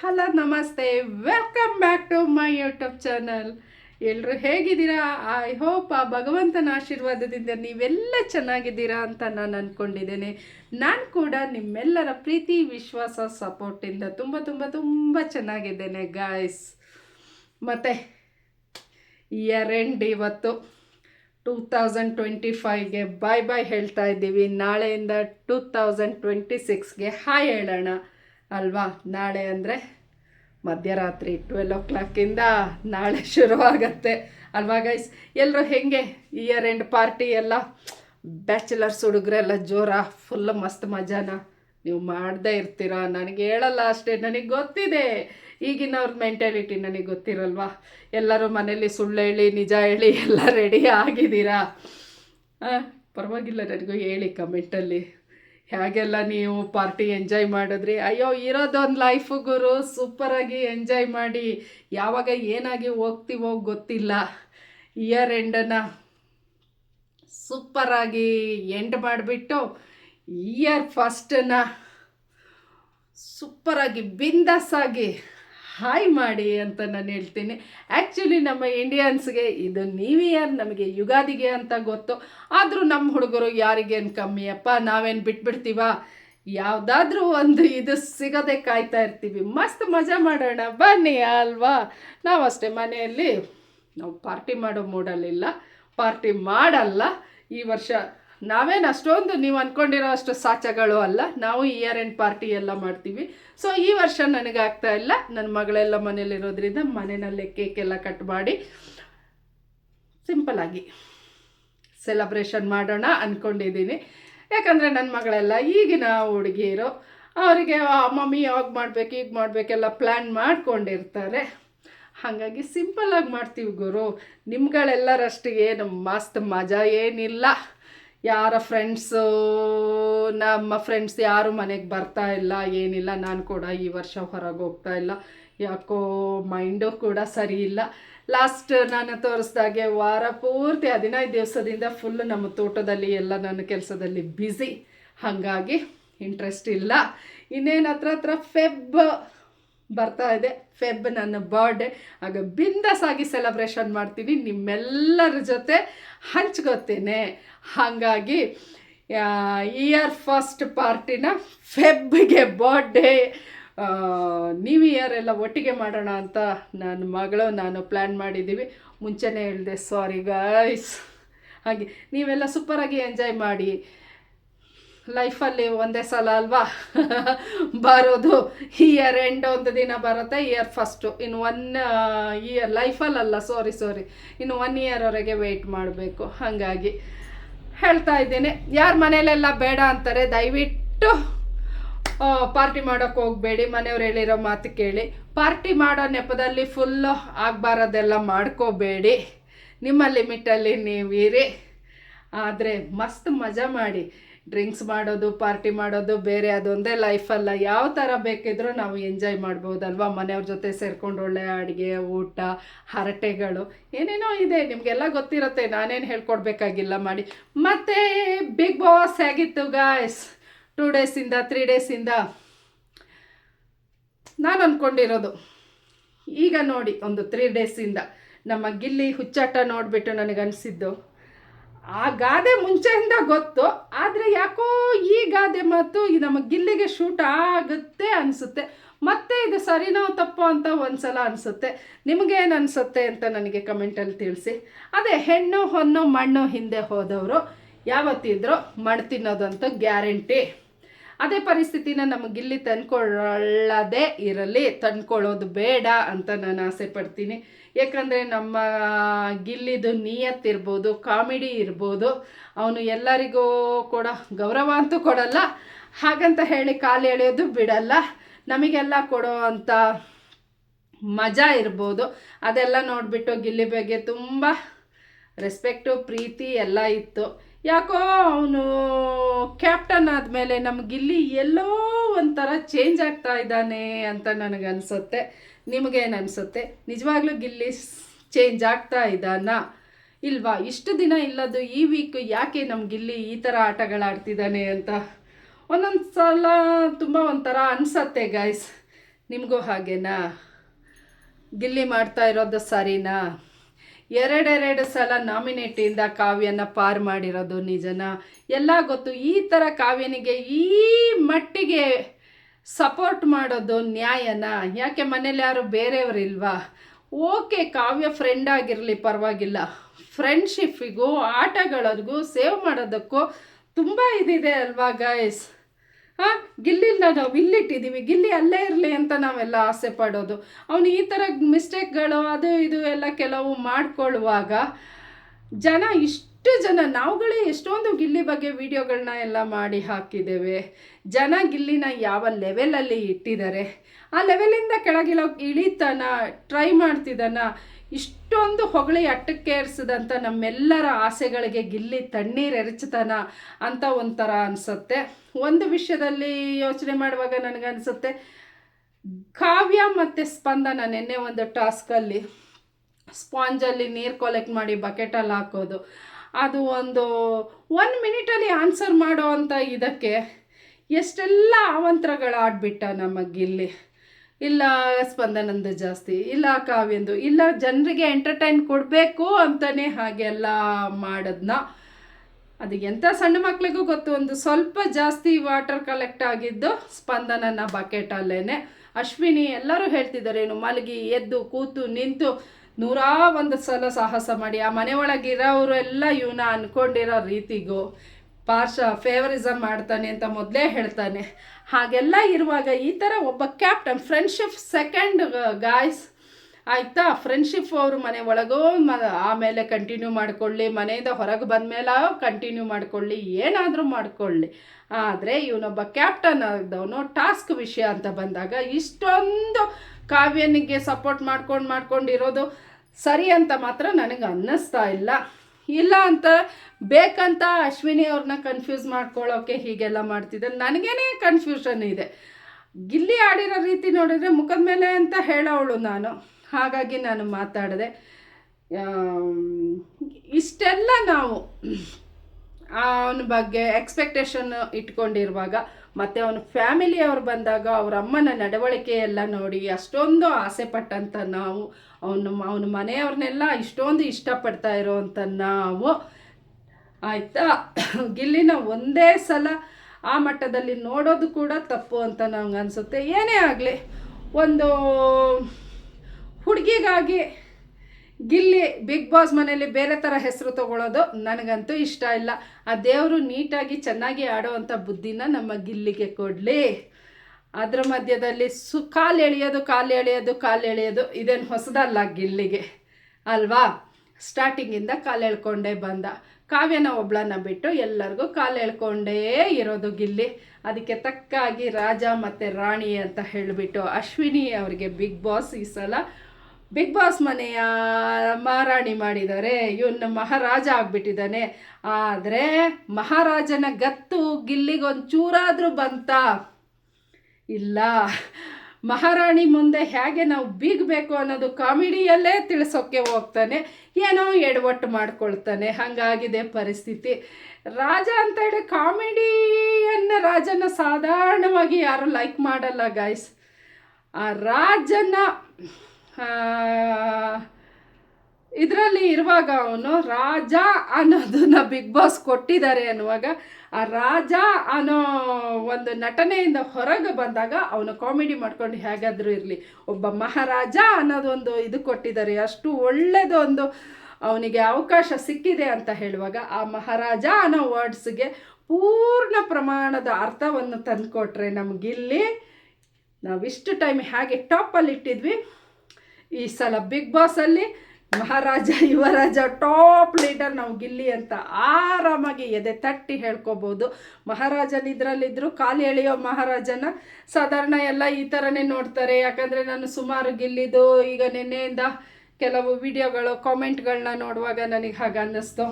Hello, ನಮಸ್ತೆ. Welcome back to my YouTube channel ಎಲ್ಲರೂ ಹೇಗಿದ್ದೀರಾ? ಐ ಹೋಪ್ ಆ ಭಗವಂತನ ಆಶೀರ್ವಾದದಿಂದ ನೀವೆಲ್ಲ ಚೆನ್ನಾಗಿದ್ದೀರಾ ಅಂತ ನಾನು ಅಂದ್ಕೊಂಡಿದ್ದೇನೆ ನಾನು ಕೂಡ ನಿಮ್ಮೆಲ್ಲರ ಪ್ರೀತಿ, ವಿಶ್ವಾಸ ಸಪೋರ್ಟಿಂದ ತುಂಬ ತುಂಬ ತುಂಬ ಚೆನ್ನಾಗಿದ್ದೇನೆ ಗಾಯ್ಸ್ ಮತ್ತು ಇಯರ್ ಎಂಡ್ ಇವತ್ತು ಟೂ ತೌಸಂಡ್ ಟ್ವೆಂಟಿ ಫೈವ್ಗೆ ಬಾಯ್ ಬಾಯ್ ಹೇಳ್ತಾ ಇದ್ದೀವಿ. ನಾಳೆಯಿಂದ ಟೂ ತೌಸಂಡ್ ಟ್ವೆಂಟಿ ಸಿಕ್ಸ್ಗೆ ಹಾಯ್ ಹೇಳೋಣ. ಅಲ್ವಾ? ನಾಳೆ ಅಂದರೆ ಮಧ್ಯರಾತ್ರಿ ಟ್ವೆಲ್ ಓ ಕ್ಲಾಕಿಂದ ನಾಳೆ ಶುರುವಾಗತ್ತೆ. ಅಲ್ವಾ ಗೈಸ್ ಎಲ್ಲರೂ ಹೆಂಗೆ? ಇಯರ್ ಎಂಡ್ ಪಾರ್ಟಿ ಎಲ್ಲ? ಬ್ಯಾಚುಲರ್ಸ್ ಹುಡುಗರೆಲ್ಲ ಜೋರ ಫುಲ್ ಮಸ್ತ್ ಮಜಾನ. ನೀವು ಮಾಡದೇ ಇರ್ತೀರಾ? ನನಗೆ ಹೇಳಲ್ಲ ಅಷ್ಟೇ, ನನಗೆ ಗೊತ್ತಿದೆ. ಈಗಿನವ್ರ ಮೆಂಟಾಲಿಟಿ ನನಗೆ ಗೊತ್ತಿರಲ್ವಾ? ಎಲ್ಲರೂ ಮನೇಲಿ ಸುಳ್ಳು ಹೇಳಿ, ನಿಜ ಹೇಳಿ, ಎಲ್ಲ ರೆಡಿ ಆಗಿದ್ದೀರಾ? ಪರವಾಗಿಲ್ಲ, ನನಗೂ ಹೇಳಿ ಕಮೆಂಟಲ್ಲಿ ಹೇಗೆಲ್ಲ ನೀವು ಪಾರ್ಟಿ ಎಂಜಾಯ್ ಮಾಡಿದ್ರಿ, ಅಯ್ಯೋ, ಇರೋದೊಂದು ಲೈಫು ಗುರು ಸೂಪರಾಗಿ ಎಂಜಾಯ್ ಮಾಡಿ. ಯಾವಾಗ ಏನಾಗಿ ಹೋಗ್ತೀವೋ ಗೊತ್ತಿಲ್ಲ. ಇಯರ್ ಎಂಡನ್ನು ಸೂಪರಾಗಿ ಎಂಡ್ ಮಾಡಿಬಿಟ್ಟು ಇಯರ್ ಫಸ್ಟನ್ನು ಸೂಪರಾಗಿ ಬಿಂದಾಸ್ ಆಗಿ ಹಾಯ್ ಮಾಡಿ ಅಂತ ನಾನು ಹೇಳ್ತೀನಿ. ಆ್ಯಕ್ಚುಲಿ ನಮ್ಮ ಇಂಡಿಯನ್ಸ್ಗೆ ಇದು ನ್ಯೂ ಇಯರ್ ನಮಗೆ ಯುಗಾದಿಗೆ ಅಂತ ಗೊತ್ತು. ಆದರೂ ನಮ್ಮ ಹುಡುಗರು ಯಾರಿಗೇನು ಕಮ್ಮಿಯಪ್ಪ ನಾವೇನು ಬಿಟ್ಬಿಡ್ತೀವ? ಯಾವುದಾದ್ರೂ ಒಂದು ಇದು ಸಿಗದೆ ಕಾಯ್ತಾ ಇರ್ತೀವಿ. ಮಸ್ತ್ ಮಜಾ ಮಾಡೋಣ. ಬನ್ನಿ ಅಲ್ವಾ? ಅಷ್ಟೇ ಮನೆಯಲ್ಲಿ, ನಾವು ಪಾರ್ಟಿ ಮಾಡೋ ಮೂಡಲ್ಲಿಲ್ಲ ಪಾರ್ಟಿ ಮಾಡಲ್ಲ. ಈ ವರ್ಷ ನಾವೇನು ಅಷ್ಟೊಂದು ನೀವು ಅಂದ್ಕೊಂಡಿರೋ ಅಷ್ಟು ಸಾಚಗಳು ಅಲ್ಲ. ನಾವು ಇಯರ್ ಎಂಡ್ ಪಾರ್ಟಿ ಎಲ್ಲ ಮಾಡ್ತೀವಿ. ಸೊ ಈ ವರ್ಷ ನನಗೆ ಆಗ್ತಾ ಇಲ್ಲ. ನನ್ನ ಮಗಳೆಲ್ಲ ಮನೇಲಿರೋದ್ರಿಂದ ಮನೆಯಲ್ಲೇ ಎಲ್ಲ ಕಟ್ ಮಾಡಿ ಸಿಂಪಲಾಗಿ ಸೆಲೆಬ್ರೇಷನ್ ಮಾಡೋಣ ಅಂದ್ಕೊಂಡಿದ್ದೀನಿ ಯಾಕಂದರೆ ನನ್ನ ಮಗಳೆಲ್ಲ ಈಗಿನ ಹುಡುಗಿಯರು ಅವರಿಗೆ ಮಮ್ಮಿ ಯಾವಾಗ ಮಾಡಬೇಕು ಈಗ ಮಾಡಬೇಕೆಲ್ಲ ಪ್ಲ್ಯಾನ್ ಮಾಡ್ಕೊಂಡಿರ್ತಾರೆ. ಹಾಗಾಗಿ ಸಿಂಪಲ್ಲಾಗಿ ಮಾಡ್ತೀವಿ ಗುರು. ನಿಮ್ಗಳೆಲ್ಲರಷ್ಟು ಏನು ಮಸ್ತ್ ಮಜಾ ಏನಿಲ್ಲ. ಯಾರ ಫ್ರೆಂಡ್ಸು ನಮ್ಮ ಫ್ರೆಂಡ್ಸ್ ಯಾರು ಮನೆಗೆ ಬರ್ತಾ ಇಲ್ಲ, ಏನಿಲ್ಲ, ನಾನು ಕೂಡ ಈ ವರ್ಷ ಹೊರಗೆ ಹೋಗ್ತಾ ಇಲ್ಲ. ಯಾಕೋ ಮೈಂಡು ಕೂಡ ಸರಿ ಇಲ್ಲ. ಲಾಸ್ಟ್ ನಾನು ತೋರಿಸ್ದಾಗೆ ವಾರ ಪೂರ್ತಿ ಹದಿನೈದು ದಿವಸದಿಂದ ಫುಲ್ ನಮ್ಮ ತೋಟದಲ್ಲಿ ಎಲ್ಲ ನನ್ನ ಕೆಲಸದಲ್ಲಿ ಬ್ಯುಸಿ ಹಾಗಾಗಿ ಇಂಟ್ರೆಸ್ಟ್ ಇಲ್ಲ. ಇನ್ನೇನು ಹತ್ರ ಹತ್ರ ಫೆಬ್ ಬರ್ತಾ ಇದೆ. ಫೆಬ್ ನನ್ನ ಬರ್ಡೇ ಆಗ ಬಿಂದಾಸ್ ಆಗಿ ಸೆಲೆಬ್ರೇಷನ್ ಮಾಡ್ತೀನಿ ನಿಮ್ಮೆಲ್ಲರ ಜೊತೆ. ಹಂಚ್ಕೋತೇನೆ. ಹಾಗಾಗಿ ಇಯರ್ ಫಸ್ಟ್ ಪಾರ್ಟಿನ ಫೆಬ್ಗೆ ಬರ್ಡೇ ನ್ಯೂ ಇಯರ್ ಎಲ್ಲ ಒಟ್ಟಿಗೆ ಮಾಡೋಣ ಅಂತ ನನ್ನ ಮಗಳು, ನಾನು ಪ್ಲ್ಯಾನ್ ಮಾಡಿದ್ದೀವಿ. ಮುಂಚೆನೇ ಹೇಳಿದೆ ಸಾರಿ ಗಾಯ್ಸ್ ಹಾಗೆ, ನೀವೆಲ್ಲ ಸೂಪರಾಗಿ ಎಂಜಾಯ್ ಮಾಡಿ. ಲೈಫಲ್ಲಿ ಒಂದೇ ಸಲ ಅಲ್ವಾ? ಬರೋದು ಇಯರ್ ಎಂಡ್ ಒಂದು ದಿನ ಬರುತ್ತೆ ಇಯರ್ ಫಸ್ಟು ಇನ್ನು ಒನ್ ಇಯರ್ ಲೈಫಲ್ಲಲ್ಲ ಸಾರಿ ಸಾರಿ ಇನ್ನು ಒನ್ ಇಯರ್ವರೆಗೆ ವೆಯ್ಟ್ ಮಾಡಬೇಕು. ಹಾಗಾಗಿ ಹೇಳ್ತಾ ಇದ್ದೀನಿ. ಯಾರ ಮನೇಲೆಲ್ಲ ಬೇಡ ಅಂತಾರೆ, ದಯವಿಟ್ಟು ಪಾರ್ಟಿ ಮಾಡೋಕ್ಕೆ ಹೋಗಬೇಡಿ. ಮನೆಯವ್ರು ಹೇಳಿರೋ ಮಾತು ಕೇಳಿ. ಪಾರ್ಟಿ ಮಾಡೋ ನೆಪದಲ್ಲಿ ಫುಲ್ಲು ಆಗಬಾರದೆಲ್ಲ ಮಾಡ್ಕೋಬೇಡಿ. ನಿಮ್ಮ ಲಿಮಿಟಲ್ಲಿ ನೀವಿರಿ. ಆದರೆ ಮಸ್ತ್ ಮಜಾ ಮಾಡಿ. ಡ್ರಿಂಕ್ಸ್ ಮಾಡೋದು ಪಾರ್ಟಿ ಮಾಡೋದು, ಬೇರೆ ಅದೊಂದೇ ಲೈಫಲ್ಲ ಯಾವ ಥರ ಬೇಕಿದ್ರೂ ನಾವು ಎಂಜಾಯ್ ಮಾಡ್ಬೋದಲ್ವಾ? ಮನೆಯವ್ರ ಜೊತೆ ಸೇರ್ಕೊಂಡು ಒಳ್ಳೆ ಅಡುಗೆ, ಊಟ, ಹರಟೆಗಳು, ಏನೇನೋ ಇದೆ. ನಿಮಗೆಲ್ಲ ಗೊತ್ತಿರುತ್ತೆ, ನಾನೇನು ಹೇಳ್ಕೊಡ್ಬೇಕಾಗಿಲ್ಲ ಮಾಡಿ. ಮತ್ತು ಬಿಗ್ ಬಾಸ್ ಆಗಿತ್ತು ಗಾಯ್ಸ್ ಟೂ ಡೇಸಿಂದ ತ್ರೀ ಡೇಸಿಂದ ನಾನು ಅಂದ್ಕೊಂಡಿರೋದು ಈಗ ನೋಡಿ, ಒಂದು ತ್ರೀ ಡೇಸಿಂದ ನಮ್ಮ ಗಿಲ್ಲಿ ಹುಚ್ಚಾಟ ನೋಡಿಬಿಟ್ಟು ನನಗನ್ಸಿದ್ದು. ಆ ಗಾದೆ ಮುಂಚೆಯಿಂದ ಗೊತ್ತು, ಆದರೆ ಯಾಕೋ ಈ ಗಾದೆ ಮತ್ತು ಈ ನಮ್ಮ ಗಿಲ್ಲಿಗೆ ಶೂಟ್ ಆಗುತ್ತೆ ಅನಿಸುತ್ತೆ. ಮತ್ತೆ ಇದು ಸರಿನೋ ತಪ್ಪೋ ಅಂತ ಒಂದ್ಸಲ ಅನಿಸುತ್ತೆ. ನಿಮಗೇನು ಅನಿಸುತ್ತೆ ಅಂತ ನನಗೆ ಕಮೆಂಟಲ್ಲಿ ತಿಳಿಸಿ. ಅದೇ ಹೆಣ್ಣು, ಹೊನ್ನು, ಮಣ್ಣು ಹಿಂದೆ ಹೋದವರು, ಯಾವತ್ತಿದ್ರೂ ಮಣ್ಣು ತಿನ್ನೋದಂತೂ ಗ್ಯಾರಂಟಿ ಅದೇ ಪರಿಸ್ಥಿತಿನ ನಮಗೆ ಗಿಲ್ಲಿ ತಂದ್ಕೊಳ್ಳದೇ ಇರಲಿ, ತಂದ್ಕೊಳ್ಳೋದು ಬೇಡ ಅಂತ ನಾನು ಆಸೆ ಪಡ್ತೀನಿ ಯಾಕಂದರೆ ನಮ್ಮ ಗಿಲ್ಲಿದು ನಿಯತ್ ಇರ್ಬೋದು, ಕಾಮಿಡಿ ಇರ್ಬೋದು, ಅವನು ಎಲ್ಲರಿಗೂ ಕೂಡ ಗೌರವ ಅಂತೂ ಕೊಡಲ್ಲ. ಹಾಗಂತ ಹೇಳಿ ಕಾಲು ಎಳೆಯೋದು ಬಿಡಲ್ಲ. ನಮಗೆಲ್ಲ ಕೊಡೋ ಅಂಥ ಮಜಾ ಇರ್ಬೋದು. ಅದೆಲ್ಲ ನೋಡಿಬಿಟ್ಟು ಗಿಲ್ಲಿ ಬಗ್ಗೆ ತುಂಬ ರೆಸ್ಪೆಕ್ಟು ಪ್ರೀತಿ ಎಲ್ಲ ಇತ್ತು. ಯಾಕೋ ಅವನು ಕ್ಯಾಪ್ಟನ್ ಆದಮೇಲೆ ನಮಗಿಲ್ಲಿ ಗಿಲ್ಲಿ ಎಲ್ಲೋ ಒಂಥರ ಚೇಂಜ್ ಆಗ್ತಾ ಇದ್ದಾನೆ ಅಂತ ನನಗನ್ಸುತ್ತೆ ನಿಮಗೇನು ಅನಿಸುತ್ತೆ? ನಿಜವಾಗ್ಲೂ ಗಿಲ್ಲಿ ಚೇಂಜ್ ಆಗ್ತಾ ಇದ್ದಾನ? ಇಲ್ವಾ? ಇಷ್ಟು ದಿನ ಇಲ್ಲದು ಈ ವೀಕ್ ಯಾಕೆ ನಮ್ಮ ಗಿಲ್ಲಿ ಈ ಥರ ಆಟಗಳಾಡ್ತಿದ್ದಾನೆ ಅಂತ ಒಂದೊಂದು ಸಲ ತುಂಬ ಒಂಥರ ಅನಿಸತ್ತೆ ಗಾಯ್ಸ್ ನಿಮಗೂ ಹಾಗೇನಾ? ಗಿಲ್ಲಿ ಮಾಡ್ತಾ ಇರೋದು ಸರಿನಾ? ಎರಡೆರಡು ಸಲ ನಾಮಿನೇಟಿಂದ ಕಾವ್ಯನ ಪಾರ್ ಮಾಡಿರೋದು ನಿಜನ? ಎಲ್ಲ ಗೊತ್ತು. ಈ ಥರ ಕಾವ್ಯನಿಗೆ ಈ ಮಟ್ಟಿಗೆ ಸಪೋರ್ಟ್ ಮಾಡೋದು ನ್ಯಾಯನ? ಯಾಕೆ ಮನೇಲಿ ಯಾರು ಬೇರೆಯವರಿಲ್ವಾ? ಓಕೆ, ಕಾವ್ಯ ಫ್ರೆಂಡ್ ಆಗಿರಲಿ ಪರವಾಗಿಲ್ಲ. ಫ್ರೆಂಡ್ಶಿಪ್ಪಿಗೂ ಆಟಗಳಿಗೂ ಸೇವ್ ಮಾಡೋದಕ್ಕೂ ತುಂಬ ಇದಿದೆ ಅಲ್ವಾ ಗೈಸ್ ಹಾಂ? ಗಿಲ್ಲಿಲ್ಲ ನಾವು ಇಲ್ಲಿಟ್ಟಿದ್ದೀವಿ ಗಿಲ್ಲಿ ಅಲ್ಲೇ ಇರಲಿ ಅಂತ ನಾವೆಲ್ಲ ಆಸೆ ಪಡೋದು. ಅವನು ಈ ಥರ ಮಿಸ್ಟೇಕ್ಗಳು, ಅದು ಇದು ಎಲ್ಲ ಕೆಲವು ಮಾಡಿಕೊಳ್ಳುವಾಗ ಜನ ಇಷ್ಟು ಜನ, ನಾವುಗಳೇ ಎಷ್ಟೊಂದು ಗಿಲ್ಲಿ ಬಗ್ಗೆ ವೀಡಿಯೋಗಳನ್ನ ಎಲ್ಲ ಮಾಡಿ ಹಾಕಿದ್ದೇವೆ. ಜನ ಗಿಲ್ಲಿನ ಯಾವ ಲೆವೆಲಲ್ಲಿ ಇಟ್ಟಿದ್ದಾರೆ. ಆ ಲೆವೆಲಿಂದ ಕೆಳಗಿಳ ಇಳಿತಾನ ಟ್ರೈ ಮಾಡ್ತಿದ್ದಾನ ಇಷ್ಟೊಂದು ಹೊಗಳಿ ಅಟ್ಟಕ್ಕೇರಿಸಿದಂಥ ನಮ್ಮೆಲ್ಲರ ಆಸೆಗಳಿಗೆ ಗಿಲ್ಲಿ ತಣ್ಣೀರು ಎರಚತನ ಅಂತ ಒಂಥರ ಅನಿಸುತ್ತೆ. ಒಂದು ವಿಷಯದಲ್ಲಿ ಯೋಚನೆ ಮಾಡುವಾಗ ನನಗನ್ಸುತ್ತೆ ಕಾವ್ಯ ಮತ್ತು ಸ್ಪಂದನ ನಿನ್ನೆ ಒಂದು ಟಾಸ್ಕಲ್ಲಿ ಸ್ಪಾಂಜಲ್ಲಿ ನೀರು ಕಲೆಕ್ಟ್ ಮಾಡಿ ಬಕೆಟಲ್ಲಿ ಹಾಕೋದು. ಅದು ಒಂದು ಒನ್ ಮಿನಿಟಲ್ಲಿ ಆನ್ಸರ್ ಮಾಡೋ ಅಂಥ ಇದಕ್ಕೆ ಎಷ್ಟೆಲ್ಲ ಆಮಂತ್ರಗಳಾಡ್ಬಿಟ್ಟ ನಮಗೆ ನಮ್ಮ ಗಿಲ್ಲಿ. ಇಲ್ಲ ಸ್ಪಂದನಂದು ಜಾಸ್ತಿ, ಇಲ್ಲ ಕಾವ್ಯಂದು, ಇಲ್ಲ ಜನರಿಗೆ ಎಂಟರ್ಟೈನ್ ಕೊಡಬೇಕು ಅಂತಲೇ ಹಾಗೆಲ್ಲ ಮಾಡೋದನ್ನ ಅದು ಎಂಥ ಸಣ್ಣ ಮಕ್ಕಳಿಗೂ ಗೊತ್ತು, ಒಂದು ಸ್ವಲ್ಪ ಜಾಸ್ತಿ ವಾಟರ್ ಕಲೆಕ್ಟ್ ಆಗಿದ್ದು ಸ್ಪಂದನನ ಬಕೆಟಲ್ಲೇ ಅಶ್ವಿನಿ ಎಲ್ಲರೂ ಹೇಳ್ತಿದ್ದಾರೆ, ಏನು ಮಲಗಿ, ಎದ್ದು, ಕೂತು, ನಿಂತು ನೂರಾ ಒಂದು ಸಲ ಸಾಹಸ ಮಾಡಿ, ಆ ಮನೆ ಒಳಗಿರೋರು ಎಲ್ಲ ಇವನ ಅಂದ್ಕೊಂಡಿರೋ ರೀತಿಗೂ. ಪಾರ್ಶ ಫೇವರಿಸಮ್ ಮಾಡ್ತಾನೆ ಅಂತ ಮೊದಲೇ ಹೇಳ್ತಾನೆ. ಹಾಗೆಲ್ಲ ಇರುವಾಗ ಈ ಥರ ಒಬ್ಬ ಕ್ಯಾಪ್ಟನ್ ಫ್ರೆಂಡ್ಶಿಪ್ ಸೆಕೆಂಡ್ ಗಾಯ್ಸ್ ಆಯಿತಾ? ಫ್ರೆಂಡ್ಶಿಪ್ ಅವರು ಮನೆ ಒಳಗೋ, ಮ, ಆಮೇಲೆ ಕಂಟಿನ್ಯೂ ಮಾಡ್ಕೊಳ್ಳಿ, ಮನೆಯಿಂದ ಹೊರಗೆ ಬಂದಮೇಲೆ ಕಂಟಿನ್ಯೂ ಮಾಡ್ಕೊಳ್ಳಿ, ಏನಾದರೂ ಮಾಡ್ಕೊಳ್ಳಿ. ಆದರೆ ಇವನೊಬ್ಬ ಕ್ಯಾಪ್ಟನ್ ಆದವನು ಟಾಸ್ಕ್ ವಿಷಯ ಅಂತ ಬಂದಾಗ ಇಷ್ಟೊಂದು ಕಾವ್ಯನಿಗೆ ಸಪೋರ್ಟ್ ಮಾಡ್ಕೊಂಡು, ಮಾಡ್ಕೊಂಡಿರೋದು ಸರಿ ಅಂತ ಮಾತ್ರ ನನಗೆ ಅನ್ನಿಸ್ತಾ ಇಲ್ಲ. ಇಲ್ಲ ಅಂತ ಬೇಕಂತ ಅಶ್ವಿನಿ ಅವ್ರನ್ನ ಕನ್ಫ್ಯೂಸ್ ಮಾಡ್ಕೊಳ್ಳೋಕೆ ಹೀಗೆಲ್ಲ ಮಾಡ್ತಿದ್ದೆ ನನಗೇನೆ ಕನ್ಫ್ಯೂಷನ್ ಇದೆ. ಗಿಲ್ಲಿ ಆಡಿರೋ ರೀತಿ ನೋಡಿದರೆ ಮುಖದ ಮೇಲೆ ಅಂತ ಹೇಳೋವಳು ನಾನು. ಹಾಗಾಗಿ ನಾನು ಮಾತಾಡಿದೆ. ಇಷ್ಟೆಲ್ಲ ನಾವು ಅವನ ಬಗ್ಗೆ ಎಕ್ಸ್ಪೆಕ್ಟೇಷನ್ ಇಟ್ಕೊಂಡಿರುವಾಗ ಮತ್ತು ಅವನ ಫ್ಯಾಮಿಲಿಯವ್ರು ಬಂದಾಗ ಅವ್ರ ಅಮ್ಮನ ನಡವಳಿಕೆ ಎಲ್ಲ ನೋಡಿ ಅಷ್ಟೊಂದು ಆಸೆ ಪಟ್ಟಂಥ ನಾವು, ಅವನು ಅವನ ಮನೆಯವ್ರನ್ನೆಲ್ಲ ಇಷ್ಟೊಂದು ಇಷ್ಟಪಡ್ತಾ ಇರೋವಂಥ ನಾವು. ಆಯಿತಾ? ಗಿಲ್ಲಿನ ಒಂದೇ ಸಲ ಆ ಮಟ್ಟದಲ್ಲಿ ನೋಡೋದು ಕೂಡ ತಪ್ಪು ಅಂತ ನಂಗೆ ಅನಿಸುತ್ತೆ. ಏನೇ ಆಗಲಿ, ಒಂದು ಹುಡುಗಿಗಾಗಿ ಗಿಲ್ಲಿ ಬಿಗ್ ಬಾಸ್ ಮನೆಯಲ್ಲಿ ಬೇರೆ ಥರ ಹೆಸರು ತಗೊಳ್ಳೋದು ನನಗಂತೂ ಇಷ್ಟ ಇಲ್ಲ. ಆ ದೇವರು ನೀಟಾಗಿ ಚೆನ್ನಾಗಿ ಆಡೋವಂಥ ಬುದ್ಧಿನ ನಮ್ಮ ಗಿಲ್ಲಿಗೆ ಕೊಡಲಿ. ಅದರ ಮಧ್ಯದಲ್ಲಿ ಸು, ಕಾಲು ಎಳೆಯೋದು ಕಾಲು ಎಳೆಯೋದು ಕಾಲು ಎಳೆಯೋದು, ಇದೇನು ಹೊಸದಲ್ಲ ಗಿಲ್ಲಿಗೆ. ಅಲ್ವಾ? ಸ್ಟಾರ್ಟಿಂಗಿಂದ ಕಾಲು ಎಳ್ಕೊಂಡೇ ಬಂದ. ಕಾವ್ಯನ ಒಬ್ಳನ್ನ ಬಿಟ್ಟು ಎಲ್ಲರಿಗೂ ಕಾಲು ಎಳ್ಕೊಂಡೇ ಇರೋದು ಗಿಲ್ಲಿ. ಅದಕ್ಕೆ ತಕ್ಕಾಗಿ ರಾಜ ಮತ್ತು ರಾಣಿ ಅಂತ ಹೇಳಿಬಿಟ್ಟು ಅಶ್ವಿನಿ ಅವರಿಗೆ ಬಿಗ್ ಬಾಸ್ ಈ ಸಲ ಬಿಗ್ ಬಾಸ್ ಮನೆಯ ಮಹಾರಾಣಿ ಮಾಡಿದ್ದಾರೆ ಇವನು ಮಹಾರಾಜ ಆಗ್ಬಿಟ್ಟಿದ್ದಾನೆ. ಆದರೆ ಮಹಾರಾಜನ ಗತ್ತು ಗಿಲ್ಲಿಗೊಂದು ಚೂರಾದರೂ ಬಂತ? ಇಲ್ಲ. ಮಹಾರಾಣಿ ಮುಂದೆ ಹೇಗೆ ನಾವು ಬೀಗಬೇಕು ಅನ್ನೋದು ಕಾಮಿಡಿಯಲ್ಲೇ ತಿಳಿಸೋಕ್ಕೆ ಹೋಗ್ತಾನೆ. ಏನೋ ಎಡವಟ್ಟು ಮಾಡ್ಕೊಳ್ತಾನೆ. ಹಾಗಾಗಿದೆ ಪರಿಸ್ಥಿತಿ. ರಾಜ ಅಂತ ಹೇಳಿ ಕಾಮಿಡಿಯನ್ನು ರಾಜನ ಸಾಧಾರಣವಾಗಿ ಯಾರು ಲೈಕ್ ಮಾಡಲ್ಲ ಗಾಯ್ಸ್ ಆ ರಾಜನ ಇದರಲ್ಲಿ ಇರುವಾಗ ಅವನು ರಾಜ ಅನ್ನೋದನ್ನ ಬಿಗ್ ಬಾಸ್ ಕೊಟ್ಟಿದ್ದಾರೆ ಅನ್ನುವಾಗ, ಆ ರಾಜ ಅನ್ನೋ ಒಂದು ನಟನೆಯಿಂದ ಹೊರಗೆ ಬಂದಾಗ ಅವನು ಕಾಮಿಡಿ ಮಾಡ್ಕೊಂಡು ಹೇಗಾದರೂ ಇರಲಿ. ಒಬ್ಬ ಮಹಾರಾಜ ಅನ್ನೋದೊಂದು ಇದು ಕೊಟ್ಟಿದ್ದಾರೆ. ಅಷ್ಟು ಒಳ್ಳೆಯದೊಂದು ಅವನಿಗೆ ಅವಕಾಶ ಸಿಕ್ಕಿದೆ ಅಂತ ಹೇಳುವಾಗ ಆ ಮಹಾರಾಜ ಅನ್ನೋ ವರ್ಡ್ಸ್ಗೆ ಪೂರ್ಣ ಪ್ರಮಾಣದ ಅರ್ಥವನ್ನು ತಂದುಕೊಟ್ರೆ ನಮಗಿಲ್ಲಿ ನಾವಿಷ್ಟು ಟೈಮ್ ಹೇಗೆ ಟಾಪಲ್ಲಿ ಇಟ್ಟಿದ್ವಿ. ಈ ಸಲ ಬಿಗ್ ಬಾಸಲ್ಲಿ ಮಹಾರಾಜ, ಯುವರಾಜ ಟಾಪ್ ಲೀಡರ್ ನಾವು ಗಿಲ್ಲಿ ಅಂತ ಆರಾಮಾಗಿ ಎದೆ ತಟ್ಟಿ ಹೇಳ್ಕೊಬೋದು. ಮಹಾರಾಜನ ಇದರಲ್ಲಿದ್ದರು ಕಾಲು ಎಳೆಯೋ ಮಹಾರಾಜನ ಸಾಧಾರಣ ಎಲ್ಲ ಈ ಥರನೇ ನೋಡ್ತಾರೆ. ಯಾಕಂದರೆ ನಾನು ಸುಮಾರು ಗಿಲ್ಲಿದು ಈಗ ನಿನ್ನೆಯಿಂದ ಕೆಲವು ವಿಡಿಯೋಗಳು ಕಾಮೆಂಟ್ಗಳನ್ನ ನೋಡುವಾಗ ನನಗೆ ಹಾಗೆ ಅನ್ನಿಸ್ತು.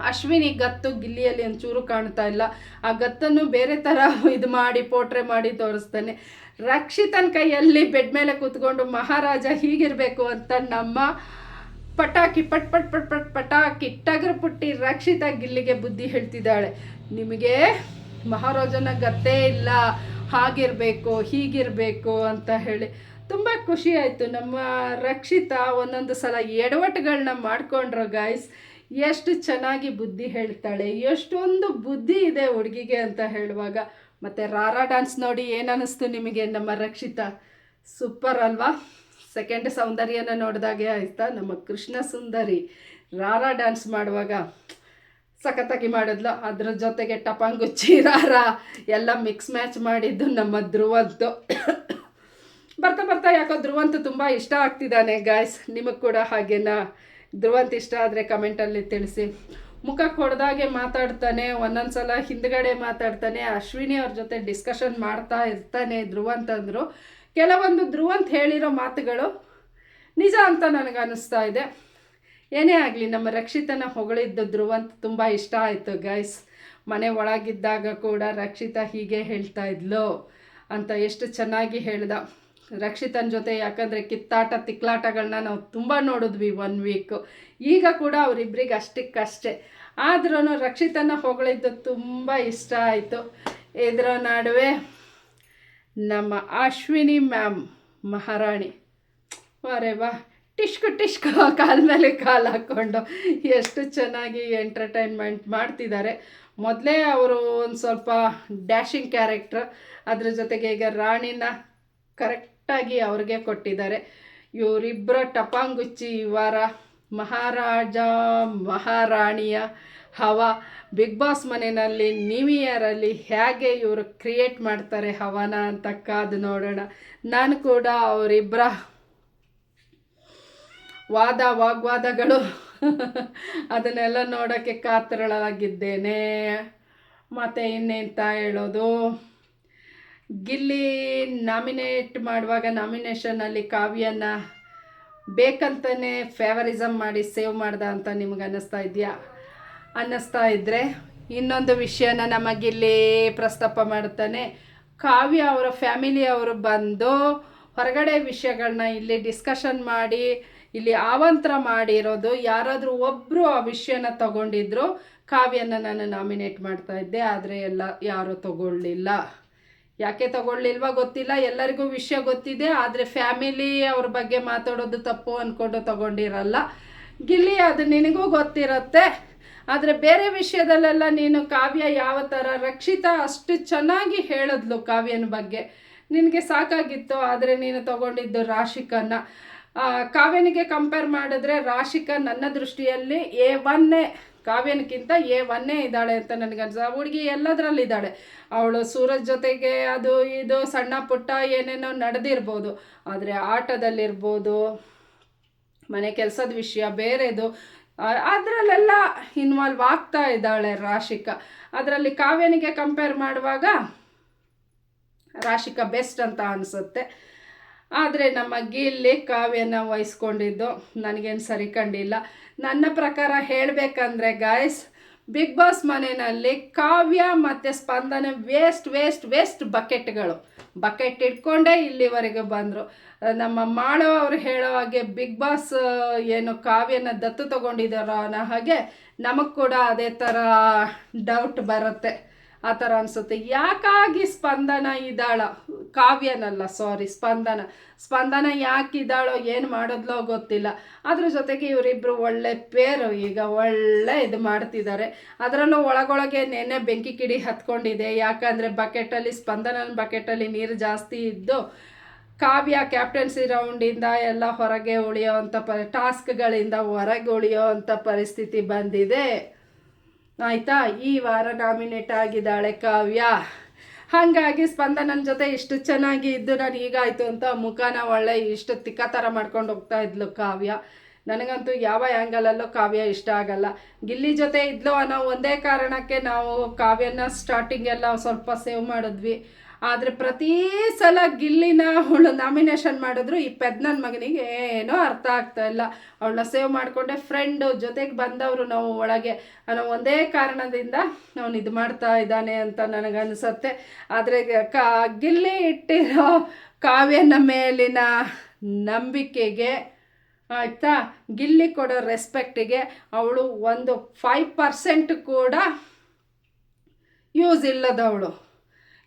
ಅಶ್ವಿನಿ ಗತ್ತು ಗಿಲ್ಲಿಯಲ್ಲಿ ಒಂಚೂರು ಕಾಣ್ತಾ ಇಲ್ಲ. ಆ ಗತ್ತನ್ನು ಬೇರೆ ಥರ ಇದು ಮಾಡಿ ಪೋಟ್ರೆ ಮಾಡಿ ತೋರಿಸ್ತಾನೆ. ರಕ್ಷಿತನ ಕೈಯಲ್ಲಿ ಬೆಡ್ ಮೇಲೆ ಕೂತ್ಕೊಂಡು ಮಹಾರಾಜ ಹೀಗಿರಬೇಕು ಅಂತ ನಮ್ಮ ಪಟಾಕಿ ಪಟ್ ಪಟ್ ಪಟ್ ಪಟ್ ಪಟಾಕಿ ಟಗರ್ ಪುಟ್ಟಿ ರಕ್ಷಿತ ಗಿಲ್ಲಿಗೆ ಬುದ್ಧಿ ಹೇಳ್ತಿದ್ದಾಳೆ. ನಿಮಗೆ ಮಹಾರಾಜನ ಗತ್ತೇ ಇಲ್ಲ. ಹಾಗಿರಬೇಕು, ಹೀಗಿರಬೇಕು ಅಂತ ಹೇಳಿ. ತುಂಬ ಖುಷಿ ಆಯಿತು. ನಮ್ಮ ರಕ್ಷಿತಾ ಒಂದೊಂದು ಸಲ ಎಡವಟ್ಟುಗಳನ್ನ ಮಾಡಿಕೊಂಡ್ರು ಗಾಯ್ಸ್ ಎಷ್ಟು ಚೆನ್ನಾಗಿ ಬುದ್ಧಿ ಹೇಳ್ತಾಳೆ, ಎಷ್ಟೊಂದು ಬುದ್ಧಿ ಇದೆ ಹುಡುಗಿಗೆ ಅಂತ ಹೇಳುವಾಗ, ಮತ್ತು ರಾರಾ ಡ್ಯಾನ್ಸ್ ನೋಡಿ ಏನನ್ನಿಸ್ತು ನಿಮಗೆ ನಮ್ಮ ರಕ್ಷಿತಾ? ಸೂಪರ್ ಅಲ್ವಾ? ಸೆಕೆಂಡ್ ಸೌಂದರ್ಯನ ನೋಡಿದಾಗೆ ಆಯ್ತಾ? ನಮ್ಮ ಕೃಷ್ಣ ಸುಂದರಿ ರಾರಾ ಡ್ಯಾನ್ಸ್ ಮಾಡುವಾಗ ಸಖತ್ತಾಗಿ ಮಾಡಿದ್ಲು. ಅದ್ರ ಜೊತೆಗೆ ಟಪಾಂಗು ಚೀರಾರ ಎಲ್ಲ ಮಿಕ್ಸ್ ಮ್ಯಾಚ್ ಮಾಡಿದ್ದು ನಮ್ಮ ಧ್ರುವಂತು. ಬರ್ತಾ ಬರ್ತಾ ಯಾಕೋ ಧ್ರುವಂತು ತುಂಬ ಇಷ್ಟ ಆಗ್ತಿದ್ದಾನೆ ಗಾಯ್ಸ್ ನಿಮಗೆ ಕೂಡ ಹಾಗೇನಾ? ಧ್ರುವಂತ್ ಇಷ್ಟ ಆದರೆ ಕಮೆಂಟಲ್ಲಿ ತಿಳಿಸಿ. ಮುಖ ಕೊಡ್ದಾಗೆ ಮಾತಾಡ್ತಾನೆ ಒಂದೊಂದು ಸಲ ಹಿಂದ್ಗಡೆ ಮಾತಾಡ್ತಾನೆ, ಅಶ್ವಿನಿ ಅವ್ರ ಜೊತೆ ಡಿಸ್ಕಷನ್ ಮಾಡ್ತಾ ಇರ್ತಾನೆ ಧ್ರುವಂತ್ ಅಂದರು. ಕೆಲವೊಂದು ಧ್ರುವಂತ್ ಹೇಳಿರೋ ಮಾತುಗಳು ನಿಜ ಅಂತ ನನಗೆ ಅನ್ನಿಸ್ತಾ ಇದೆ. ಏನೇ ಆಗಲಿ, ನಮ್ಮ ರಕ್ಷಿತನ ಹೊಗಳಿದ್ದು ಧ್ರುವಂತ್ ತುಂಬ ಇಷ್ಟ ಆಯಿತು ಗೈಸ್ ಮನೆ ಒಳಗಿದ್ದಾಗ ಕೂಡ ರಕ್ಷಿತ ಹೀಗೆ ಹೇಳ್ತಾ ಇದ್ಲು ಅಂತ ಎಷ್ಟು ಚೆನ್ನಾಗಿ ಹೇಳ್ದ. ರಕ್ಷಿತನ ಜೊತೆ, ಯಾಕಂದರೆ ಕಿತ್ತಾಟ ತಿಕ್ಲಾಟಗಳನ್ನ ನಾವು ತುಂಬ ನೋಡಿದ್ವಿ ಒನ್ ವೀಕು ಈಗ ಕೂಡ ಅವರಿಬ್ಬರಿಗೆ ಅಷ್ಟಕ್ಕಷ್ಟೇ. ಆದ್ರೂ ರಕ್ಷಿತನ ಹೊಗಳಿದ್ದು ತುಂಬ ಇಷ್ಟ ಆಯಿತು. ಇದರ ನಡುವೆ ನಮ್ಮ ಅಶ್ವಿನಿ ಮ್ಯಾಮ್, ಮಹಾರಾಣಿ. ವಾರೆ ವಾ. ಟಿಶ್ಕು ಟಿಶ್ಕು ಕಾಲ ಮೇಲೆ ಕಾಲು ಹಾಕ್ಕೊಂಡು ಎಷ್ಟು ಚೆನ್ನಾಗಿ ಎಂಟರ್ಟೈನ್ಮೆಂಟ್ ಮಾಡ್ತಿದ್ದಾರೆ. ಮೊದಲೇ ಅವರು ಒಂದು ಸ್ವಲ್ಪ ಡ್ಯಾಶಿಂಗ್ ಕ್ಯಾರೆಕ್ಟ್ರ್ ಅದ್ರ ಜೊತೆಗೆ ಈಗ ರಾಣಿನ ಕರೆಕ್ಟಾಗಿ ಅವ್ರಿಗೆ ಕೊಟ್ಟಿದ್ದಾರೆ. ಇವರಿಬ್ಬರ ಟಪಾಂಗುಚ್ಚಿ ವಾರ ಮಹಾರಾಜ, ಮಹಾರಾಣಿಯ ಹವಾ, ಬಿಗ್ ಬಾಸ್ ಮನೆಯಲ್ಲಿ ನ್ಯೂ ಇಯರಲ್ಲಿ ಹೇಗೆ ಇವರು ಕ್ರಿಯೇಟ್ ಮಾಡ್ತಾರೆ ಹವಾನ ಅಂತ ಕಾದು ನೋಡೋಣ. ನಾನು ಕೂಡ ಅವರಿಬ್ಬರ ವಾದ, ವಾಗ್ವಾದಗಳು ಅದನ್ನೆಲ್ಲ ನೋಡೋಕ್ಕೆ ಕಾತರಳಾಗಿದ್ದೇನೆ. ಮತ್ತು ಇನ್ನೆಂತ ಹೇಳೋದು? ಗಿಲ್ಲಿ ನಾಮಿನೇಟ್ ಮಾಡುವಾಗ ನಾಮಿನೇಷನಲ್ಲಿ ಕಾವ್ಯನ ಬೇಕಂತಲೇ ಫೇವರಿಸಮ್ ಮಾಡಿ ಸೇವ್ ಮಾಡ್ದ ಅಂತ ನಿಮ್ಗೆ ಅನ್ನಿಸ್ತಾ ಇದೆಯಾ? ಅನ್ನಿಸ್ತಾ ಇದ್ದರೆ ಇನ್ನೊಂದು ವಿಷಯನ ನಮಗಿಲ್ಲಿ ಪ್ರಸ್ತಾಪ ಮಾಡ್ತಾನೆ ಕಾವ್ಯ ಅವರ ಫ್ಯಾಮಿಲಿ ಅವರು ಬಂದು ಹೊರಗಡೆ ವಿಷಯಗಳನ್ನ ಇಲ್ಲಿ ಡಿಸ್ಕಷನ್ ಮಾಡಿ, ಇಲ್ಲಿ ಆವಂತ್ರ ಮಾಡಿರೋದು. ಯಾರಾದರೂ ಒಬ್ಬರು ಆ ವಿಷಯನ ತಗೊಂಡಿದ್ರು ಕಾವ್ಯನ ನಾನು ನಾಮಿನೇಟ್ ಮಾಡ್ತಾ ಇದ್ದೆ, ಆದರೆ ಎಲ್ಲ ಯಾರೂ ತಗೊಳ್ಳಿಲ್ಲ. ಯಾಕೆ ತಗೊಳ್ಳಿಲ್ವಾ ಗೊತ್ತಿಲ್ಲ. ಎಲ್ಲರಿಗೂ ವಿಷಯ ಗೊತ್ತಿದೆ. ಆದರೆ ಫ್ಯಾಮಿಲಿ ಅವ್ರ ಬಗ್ಗೆ ಮಾತಾಡೋದು ತಪ್ಪು ಅಂದ್ಕೊಂಡು ತಗೊಂಡಿರಲ್ಲ. ಗಿಲ್ಲಿ, ಅದು ನಿನಗೂ ಗೊತ್ತಿರುತ್ತೆ. ಆದರೆ ಬೇರೆ ವಿಷಯದಲ್ಲೆಲ್ಲ ನೀನು ಕಾವ್ಯ ಯಾವ ಥರ ರಕ್ಷಿತಾ ಅಷ್ಟು ಚೆನ್ನಾಗಿ ಹೇಳಿದ್ಲು ಕಾವ್ಯನ ಬಗ್ಗೆ. ನಿನಗೆ ಸಾಕಾಗಿತ್ತು, ಆದರೆ ನೀನು ತಗೊಂಡಿದ್ದು ರಾಶಿಕನ್ನ. ಕಾವ್ಯನಿಗೆ ಕಂಪೇರ್ ಮಾಡಿದ್ರೆ ರಾಶಿಕ ನನ್ನ ದೃಷ್ಟಿಯಲ್ಲಿ ಎ ಒನ್ನೇ ಕಾವ್ಯನಕ್ಕಿಂತ ಎ ಒನ್ನೇ ಇದ್ದಾಳೆ ಅಂತ ನನಗೆ ಅನ್ಸ ಹುಡುಗಿ ಎಲ್ಲದರಲ್ಲಿದ್ದಾಳೆ. ಅವಳು ಸೂರಜ್ ಜೊತೆಗೆ ಅದು ಇದು ಸಣ್ಣ ಪುಟ್ಟ ಏನೇನೋ ನಡೆದಿರ್ಬೋದು. ಆದರೆ ಆಟದಲ್ಲಿರ್ಬೋದು, ಮನೆ ಕೆಲಸದ ವಿಷಯ ಬೇರೆದು ಅದರಲ್ಲೆಲ್ಲ ಇನ್ವಾಲ್ವ್ ಆಗ್ತಾ ಇದ್ದಾಳೆ ರಾಶಿಕಾ. ಅದರಲ್ಲಿ ಕಾವ್ಯನಿಗೆ ಕಂಪೇರ್ ಮಾಡುವಾಗ ರಾಶಿಕಾ ಬೆಸ್ಟ್ ಅಂತ ಅನಿಸುತ್ತೆ. ಆದರೆ ನಮ್ಮ ಗಿಲ್ಲಿ ಕಾವ್ಯನ ವಹಿಸ್ಕೊಂಡಿದ್ದು ನನಗೇನು ಸರಿ ಕಂಡಿಲ್ಲ ನನ್ನ ಪ್ರಕಾರ ಹೇಳಬೇಕಂದ್ರೆ ಗಾಯ್ಸ್ ಬಿಗ್ ಬಾಸ್ ಮನೆಯಲ್ಲಿ ಕಾವ್ಯ ಮತ್ತು ಸ್ಪಂದನೆ ವೇಸ್ಟ್ ವೇಸ್ಟ್ ವೇಸ್ಟ್ ಬಕೆಟ್ಗಳು. ಬಕೆಟ್ ಇಟ್ಕೊಂಡೇ ಇಲ್ಲಿವರೆಗೆ ಬಂದರು. ನಮ್ಮ ಮಾಳವ ಅವರು ಹೇಳೋ ಹಾಗೆ ಬಿಗ್ ಬಾಸ್ ಏನು ಕಾವ್ಯನ ದತ್ತು ತಗೊಂಡಿದ್ದಾರೋ ಅನ್ನೋ ಹಾಗೆ ನಮಗೆ ಕೂಡ ಅದೇ ಥರ ಡೌಟ್ ಬರುತ್ತೆ. ಆ ಥರ ಅನಿಸುತ್ತೆ. ಯಾಕಾಗಿ ಸ್ಪಂದನ ಇದ್ದಾಳ? ಕಾವ್ಯನಲ್ಲ ಸಾರಿ ಸ್ಪಂದನ. ಸ್ಪಂದನ ಯಾಕಿದ್ದಾಳೋ ಏನು ಮಾಡಿದ್ಲೋ ಗೊತ್ತಿಲ್ಲ. ಅದ್ರ ಜೊತೆಗೆ ಇವರಿಬ್ಬರು ಒಳ್ಳೆ ಪೇರು, ಈಗ ಒಳ್ಳೆ ಇದು ಮಾಡ್ತಿದ್ದಾರೆ. ಅದರಲ್ಲೂ ಒಳಗೊಳಗೆ ನೆನ್ನೆ ಬೆಂಕಿ ಕಿಡಿ ಹತ್ಕೊಂಡಿದೆ. ಯಾಕಂದರೆ ಬಕೆಟಲ್ಲಿ ಸ್ಪಂದನ ಬಕೆಟಲ್ಲಿ ನೀರು ಜಾಸ್ತಿ ಇದ್ದು, ಕಾವ್ಯ ಕ್ಯಾಪ್ಟನ್ಸಿ ರೌಂಡಿಂದ ಎಲ್ಲ ಹೊರಗೆ ಉಳಿಯೋವಂಥ ಪ, ಟಾಸ್ಕ್ಗಳಿಂದ ಹೊರಗೆ ಉಳಿಯೋವಂಥ ಪರಿಸ್ಥಿತಿ ಬಂದಿದೆ. ಆಯಿತಾ? ಈ ವಾರ ನಾಮಿನೇಟ್ ಆಗಿದ್ದಾಳೆ ಕಾವ್ಯ. ಹಾಗಾಗಿ ನನ್ನ ಜೊತೆ ಇಷ್ಟು ಚೆನ್ನಾಗಿ ಇದ್ದು ನಾನು ಹೀಗಾಯಿತು ಅಂತ ಮುಖನ ಒಳ್ಳೆ ಇಷ್ಟು ತಿಕ್ಕ ಥರ ಮಾಡ್ಕೊಂಡು ಹೋಗ್ತಾ ಇದ್ಲು ಕಾವ್ಯ. ನನಗಂತೂ ಯಾವ ಆ್ಯಂಗಲಲ್ಲೂ ಕಾವ್ಯ ಇಷ್ಟ ಆಗಲ್ಲ. ಗಿಲ್ಲಿ ಜೊತೆ ಇದ್ಲು ಅನ್ನೋ ಒಂದೇ ಕಾರಣಕ್ಕೆ ನಾವು ಕಾವ್ಯನ ಸ್ಟಾರ್ಟಿಂಗ್ ಎಲ್ಲ ಸ್ವಲ್ಪ ಸೇವ್ ಮಾಡಿದ್ವಿ. ಆದರೆ ಪ್ರತಿ ಸಲ ಗಿಲ್ಲಿನ ಅವಳು ನಾಮಿನೇಷನ್ ಮಾಡಿದ್ರು, ಈ ಪೆದ್ನನ್ ಮಗನಿಗೆ ಏನೋ ಅರ್ಥ ಆಗ್ತಾ ಇಲ್ಲ. ಅವಳನ್ನ ಸೇವ್ ಮಾಡಿಕೊಂಡೆ ಫ್ರೆಂಡು ಜೊತೆಗೆ ಬಂದವರು ನಾವು ಒಳಗೆ. ಅನ್ನೋ ಒಂದೇ ಕಾರಣದಿಂದ ಅವನು ಇದು ಮಾಡ್ತಾ ಇದ್ದಾನೆ ಅಂತ ನನಗನ್ಸುತ್ತೆ. ಆದರೆ ಕ, ಗಿಲ್ಲಿ ಇಟ್ಟಿರೋ ಕಾವ್ಯನ ಮೇಲಿನ ನಂಬಿಕೆಗೆ, ಆಯಿತಾ? ಗಿಲ್ಲಿ ಕೊಡೋ ರೆಸ್ಪೆಕ್ಟಿಗೆ ಅವಳು ಒಂದು ಫೈವ್ ಪರ್ಸೆಂಟ್ ಕೂಡ ಯೂಸ್ ಇಲ್ಲದವಳು.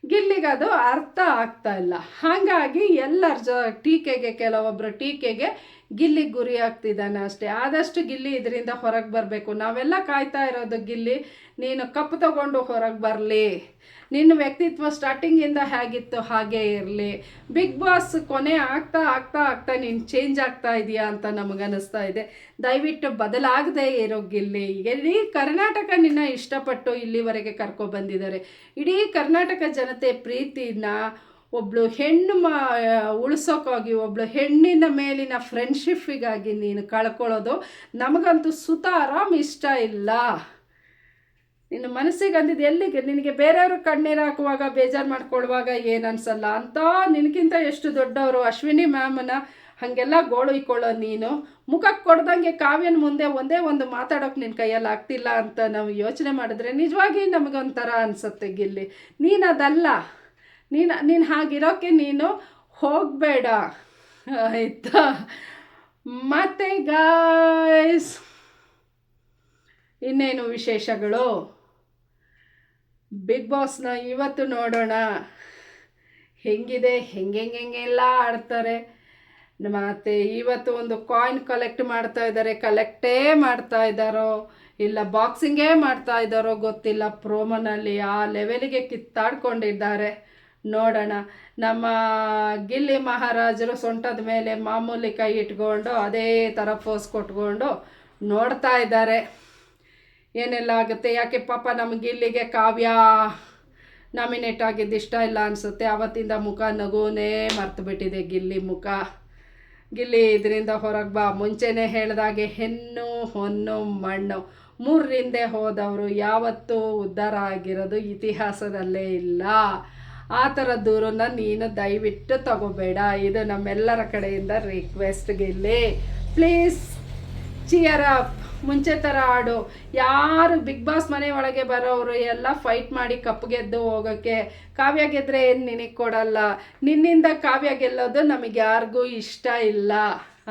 ಗಿಲ್ಲಿಗೆ ಅರ್ಥ ಆಗ್ತಾ ಇಲ್ಲ. ಹಾಗಾಗಿ ಎಲ್ಲರ ಜ ಟೀಕೆಗೆ ಕೆಲವೊಬ್ಬರು ಟೀಕೆಗೆ ಗಿಲ್ಲಿ ಗುರಿ ಆಗ್ತಿದ್ದಾನೆ ಅಷ್ಟೇ. ಆದಷ್ಟು ಗಿಲ್ಲಿ ಇದರಿಂದ ಹೊರಗೆ ಬರಬೇಕು. ನಾವೆಲ್ಲ ಕಾಯ್ತಾ ಇರೋದು, ಗಿಲ್ಲಿ, ನೀನು ಕಪ್ಪು ತಗೊಂಡು ಹೊರಗೆ ಬರಲಿ. ನಿನ್ನ ವ್ಯಕ್ತಿತ್ವ ಸ್ಟಾರ್ಟಿಂಗಿಂದ ಹೇಗಿತ್ತು? ಹಾಗೇ ಇರಲಿ. ಬಿಗ್ ಬಾಸ್ ಕೊನೆ ಆಗ್ತಾ ಆಗ್ತಾ ಆಗ್ತಾ ನೀನು ಚೇಂಜ್ ಆಗ್ತಾ ಇದೆಯಾ ಅಂತ ನಮಗನ್ನಿಸ್ತಾ ಇದೆ. ದಯವಿಟ್ಟು ಬದಲಾಗದೆ ಇರೋ ಗಿಲ್ಲಿ. ಇಡೀ ಕರ್ನಾಟಕ ನಿನ್ನ ಇಷ್ಟಪಟ್ಟು ಇಲ್ಲಿವರೆಗೆ ಕರ್ಕೊಬಂದಿದ್ದಾರೆ ಇಡೀ ಕರ್ನಾಟಕ ಜನತೆ ಪ್ರೀತಿನ ಒಬ್ಳು ಹೆಣ್ಣು ಮಾ ಉಳಿಸೋಕ್ಕಾಗಿ ಒಬ್ಳು ಹೆಣ್ಣಿನ ಮೇಲಿನ ಫ್ರೆಂಡ್ಶಿಪ್ಪಿಗಾಗಿ ನೀನು ಕಳ್ಕೊಳ್ಳೋದು ನಮಗಂತೂ ಸುತ ಆರಾಮ್ ಇಷ್ಟ ಇಲ್ಲ. ನಿನ್ನ ಮನಸ್ಸಿಗೆ ಅಂದಿದ್ದು ಎಲ್ಲಿಗೆ? ನಿನಗೆ ಬೇರೆಯವರು ಕಣ್ಣೀರು ಹಾಕುವಾಗ, ಬೇಜಾರು ಮಾಡ್ಕೊಳ್ಳುವಾಗ ಏನು ಅನ್ಸಲ್ಲ? ಅಂತ ನಿನಗಿಂತ ಎಷ್ಟು ದೊಡ್ಡವರು ಅಶ್ವಿನಿ ಮ್ಯಾಮನ್ನ ಹಾಗೆಲ್ಲ ಗೋಳು ಇಕ್ಕೊಳ್ಳೋ ನೀನು. ಮುಖಕ್ಕೆ ಕೊಡ್ದಂಗೆ ಕಾವ್ಯನ ಮುಂದೆ ಒಂದೇ ಒಂದು ಮಾತಾಡೋಕೆ ನಿನ್ನ ಕೈಯಲ್ಲಿ ಆಗ್ತಿಲ್ಲ ಅಂತ ನಾವು ಯೋಚನೆ ಮಾಡಿದ್ರೆ ನಿಜವಾಗಿ ನಮಗೊಂಥರ ಅನಿಸುತ್ತೆ ಗಿಲ್ಲಿ. ನೀನು ಅದಲ್ಲ. ನೀನು ನೀನು ಹಾಗಿರೋಕ್ಕೆ ನೀನು ಹೋಗಬೇಡ. ಆಯಿತಾ? ಮತ್ತೆ ಗಾಯ್ಸ್ ಇನ್ನೇನು ವಿಶೇಷಗಳು? ಬಿಗ್ ಬಾಸ್ನ ಇವತ್ತು ನೋಡೋಣ. ಹೆಂಗಿದೆ? ಹೆಂಗೆ ಹೆಂಗೆಲ್ಲ ಆಡ್ತಾರೆ. ಮತ್ತು ಇವತ್ತು ಒಂದು ಕಾಯಿನ್ ಕಲೆಕ್ಟ್ ಮಾಡ್ತಾ ಇದ್ದಾರೆ ಕಲೆಕ್ಟೇ ಮಾಡ್ತಾ ಇದ್ದಾರೋ ಇಲ್ಲ ಬಾಕ್ಸಿಂಗೇ ಮಾಡ್ತಾ ಇದ್ದಾರೋ ಗೊತ್ತಿಲ್ಲ. ಪ್ರೋಮೋನಲ್ಲಿ ಆ ಲೆವೆಲಿಗೆ ಕಿತ್ತಾಡ್ಕೊಂಡಿದ್ದಾರೆ. ನೋಡೋಣ. ನಮ್ಮ ಗಿಲ್ಲಿ ಮಹಾರಾಜರು ಸೊಂಟದ ಮೇಲೆ ಮಾಮೂಲಿ ಕೈ ಇಟ್ಕೊಂಡು ಅದೇ ಥರ ಫೋಸ್ ಕೊಟ್ಕೊಂಡು ನೋಡ್ತಾ ಇದ್ದಾರೆ. ಏನೆಲ್ಲ ಆಗುತ್ತೆ? ಯಾಕೆ ಪಾಪ ನಮಗೆ ಇಲ್ಲಿಗೆ ಕಾವ್ಯ ನಾಮಿನೇಟ್ ಆಗಿದ್ದು ಇಷ್ಟ ಇಲ್ಲ ಅನಿಸುತ್ತೆ. ಆವತ್ತಿಂದ ಮುಖ ನಗುನೇ ಮರ್ತು ಬಿಟ್ಟಿದೆ ಗಿಲ್ಲಿ ಮುಖ. ಗಿಲ್ಲಿ ಇದರಿಂದ ಹೊರಗೆ ಬಾ. ಮುಂಚೆನೇ ಹೇಳಿದಾಗೆ ಹೆಣ್ಣು, ಹೊನ್ನು, ಮಣ್ಣು. ಮೂರರಿಂದೆ ಹೋದವರು ಯಾವತ್ತೂ ಉದ್ಧಾರ ಆಗಿರೋದು ಇತಿಹಾಸದಲ್ಲೇ ಇಲ್ಲ. ಆ ಥರ ದೂರನ್ನ ನೀನು ದಯವಿಟ್ಟು ತಗೋಬೇಡ. ಇದು ನಮ್ಮೆಲ್ಲರ ಕಡೆಯಿಂದ request Gilli. Please cheer up ಮುಂಚೆ ಥರ ಆಡು. ಯಾರು ಬಿಗ್ ಬಾಸ್ ಮನೆ ಒಳಗೆ ಬರೋರು ಎಲ್ಲ ಫೈಟ್ ಮಾಡಿ ಕಪ್ ಗೆದ್ದು ಹೋಗೋಕ್ಕೆ ಕಾವ್ಯ ಗೆದ್ರೆ ಏನು ನಿನಗೆ ಕೊಡಲ್ಲ? ನಿನ್ನಿಂದ ಕಾವ್ಯ ಗೆಲ್ಲೋದು ನಮಗೆ ಯಾರಿಗೂ ಇಷ್ಟ ಇಲ್ಲ.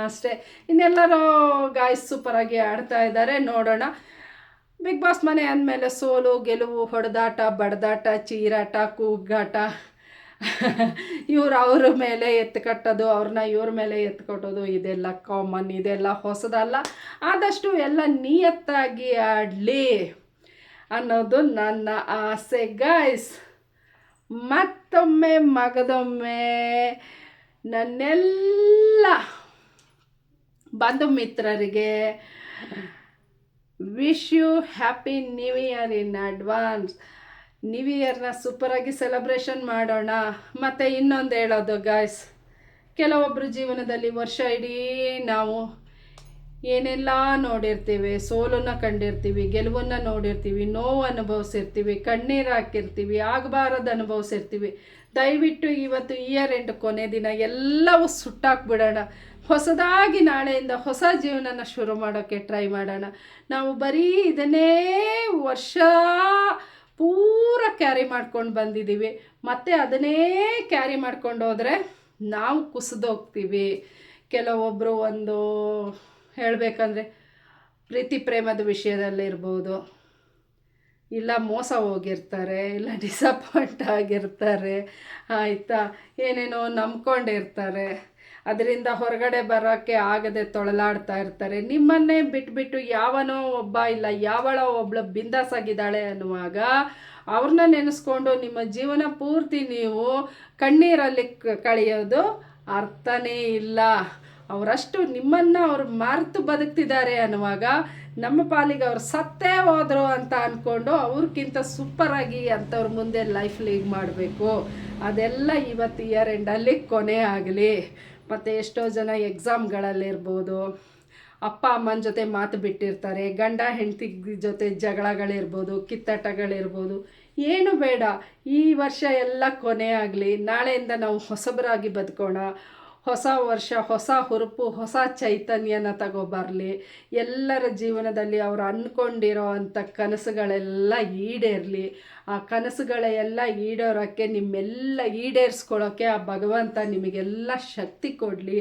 ಅಷ್ಟೇ. ಇನ್ನೆಲ್ಲರೂ ಗಾಯ್ಸ್ ಸೂಪರಾಗಿ ಆಡ್ತಾ ಇದ್ದಾರೆ. ನೋಡೋಣ. ಬಿಗ್ ಬಾಸ್ ಮನೆ ಅಂದಮೇಲೆ ಸೋಲು, ಗೆಲುವು, ಹೊಡೆದಾಟ, ಬಡದಾಟ, ಚೀರಾಟ, ಕೂಗಾಟ. ಇವ್ರು ಅವ್ರ ಮೇಲೆ ಎತ್ತು ಕಟ್ಟೋದು ಅವ್ರನ್ನ ಇವ್ರ ಮೇಲೆ ಎತ್ತು ಕಟ್ಟೋದು, ಇದೆಲ್ಲ ಕಾಮನ್ ಇದೆಲ್ಲ ಹೊಸದಲ್ಲ. ಆದಷ್ಟು ಎಲ್ಲ ನಿಯತ್ತಾಗಿ ಆಡಲಿ ಅನ್ನೋದು ನನ್ನ ಆಸೆ ಗಾಯ್ಸ್ ಮತ್ತೊಮ್ಮೆ ಮಗದೊಮ್ಮೆ ನನ್ನೆಲ್ಲ ಬಂಧು ಮಿತ್ರರಿಗೆ wish you happy new year in advance new ಇಯರ್ನ ಸೂಪರಾಗಿ ಸೆಲೆಬ್ರೇಷನ್ ಮಾಡೋಣ. ಮತ್ತು ಇನ್ನೊಂದು ಹೇಳೋದು ಗಾಯ್ಸ್ ಕೆಲವೊಬ್ಬರು ಜೀವನದಲ್ಲಿ ವರ್ಷ ಇಡೀ ನಾವು ಏನೆಲ್ಲ ನೋಡಿರ್ತೀವಿ, ಸೋಲನ್ನು ಕಂಡಿರ್ತೀವಿ, ಗೆಲುವನ್ನು ನೋಡಿರ್ತೀವಿ, ನೋವು ಅನುಭವಿಸಿರ್ತೀವಿ, ಕಣ್ಣೀರು ಹಾಕಿರ್ತೀವಿ, ಆಗಬಾರದು ಅನುಭವಿಸಿರ್ತೀವಿ. ದಯವಿಟ್ಟು ಇವತ್ತು ಇಯರ್ ಎಂಡ್ ಕೊನೆ ದಿನ ಎಲ್ಲವೂ ಸುಟ್ಟಾಕ್ಬಿಡೋಣ. ಹೊಸದಾಗಿ ನಾಳೆಯಿಂದ ಹೊಸ ಜೀವನನ ಶುರು ಮಾಡೋಕ್ಕೆ ಟ್ರೈ ಮಾಡೋಣ. ನಾವು ಬರೀ ಇದನ್ನೇ ವರ್ಷ ಪೂರ ಕ್ಯಾರಿ ಮಾಡ್ಕೊಂಡು ಬಂದಿದ್ದೀವಿ ಮತ್ತು ಅದನ್ನೇ ಕ್ಯಾರಿ ಮಾಡ್ಕೊಂಡು ಹೋದರೆ ನಾವು ಕುಸಿದೋಗ್ತೀವಿ ಕೆಲವೊಬ್ಬರು ಒಂದು ಹೇಳಬೇಕಂದ್ರೆ ಪ್ರೀತಿ ಪ್ರೇಮದ ವಿಷಯದಲ್ಲಿರ್ಬೋದು ಇಲ್ಲ ಮೋಸ ಹೋಗಿರ್ತಾರೆ, ಇಲ್ಲ ಡಿಸಪಾಯಿಂಟ್ ಆಗಿರ್ತಾರೆ, ಆಯಿತಾ? ಏನೇನೋ ನಂಬ್ಕೊಂಡಿರ್ತಾರೆ. ಅದರಿಂದ ಹೊರಗಡೆ ಬರೋಕ್ಕೆ ಆಗದೆ ತೊಳಲಾಡ್ತಾ ಇರ್ತಾರೆ. ನಿಮ್ಮನ್ನೇ ಬಿಟ್ಬಿಟ್ಟು ಯಾವನೋ ಒಬ್ಬ ಇಲ್ಲ, ಯಾವಳ ಒಬ್ಳು ಬಿಂದಾಸಾಗಿದ್ದಾಳೆ ಅನ್ನುವಾಗ ಅವ್ರನ್ನ ನೆನೆಸ್ಕೊಂಡು ನಿಮ್ಮ ಜೀವನ ಪೂರ್ತಿ ನೀವು ಕಣ್ಣೀರಲ್ಲಿ ಕಳೆಯೋದು ಅರ್ಥನೇ ಇಲ್ಲ. ಅವರಷ್ಟು ನಿಮ್ಮನ್ನು ಅವರು ಮರೆತು ಬದುಕ್ತಿದ್ದಾರೆ ಅನ್ನುವಾಗ ನಮ್ಮ ಪಾಲಿಗೆ ಅವ್ರು ಸತ್ತೇ ಹೋದರು ಅಂತ ಅಂದ್ಕೊಂಡು ಅವ್ರಿಗಿಂತ ಸೂಪರಾಗಿ ಅಂಥವ್ರ ಮುಂದೆ ಲೈಫ್ ಲೀಡ್ ಮಾಡಬೇಕು. ಅದೆಲ್ಲ ಇವತ್ತು ಇಯರ್ ಎಂಡಲ್ಲಿ ಕೊನೆ ಆಗಲಿ. ಮತ್ತು ಎಷ್ಟೋ ಜನ ಎಕ್ಸಾಮ್ಗಳಲ್ಲಿರ್ಬೋದು ಅಪ್ಪ, ಅಮ್ಮನ ಜೊತೆ ಮಾತು ಬಿಟ್ಟಿರ್ತಾರೆ. ಗಂಡ, ಹೆಂಡತಿ ಜೊತೆ ಜಗಳಗಳಿರ್ಬೋದು, ಕಿತ್ತಾಟಗಳಿರ್ಬೋದು. ಏನು ಬೇಡ. ಈ ವರ್ಷ ಎಲ್ಲ ಕೊನೆ ಆಗಲಿ. ನಾಳೆಯಿಂದ ನಾವು ಹೊಸಬರಾಗಿ ಬದುಕೋಣ. ಹೊಸ ವರ್ಷ, ಹೊಸ ಹುರುಪು, ಹೊಸ ಚೈತನ್ಯನ ತಗೊಬರಲಿ ಎಲ್ಲರ ಜೀವನದಲ್ಲಿ ಅವರು ಅಂದ್ಕೊಂಡಿರೋ ಅಂಥ ಕನಸುಗಳೆಲ್ಲ ಈಡೇರಲಿ. ಆ ಕನಸುಗಳೆಲ್ಲ ಈಡೇರೋಕ್ಕೆ ನಿಮ್ಮೆಲ್ಲ ಈಡೇರಿಸ್ಕೊಳ್ಳೋಕ್ಕೆ ಆ ಭಗವಂತ ನಿಮಗೆಲ್ಲ ಶಕ್ತಿ ಕೊಡಲಿ.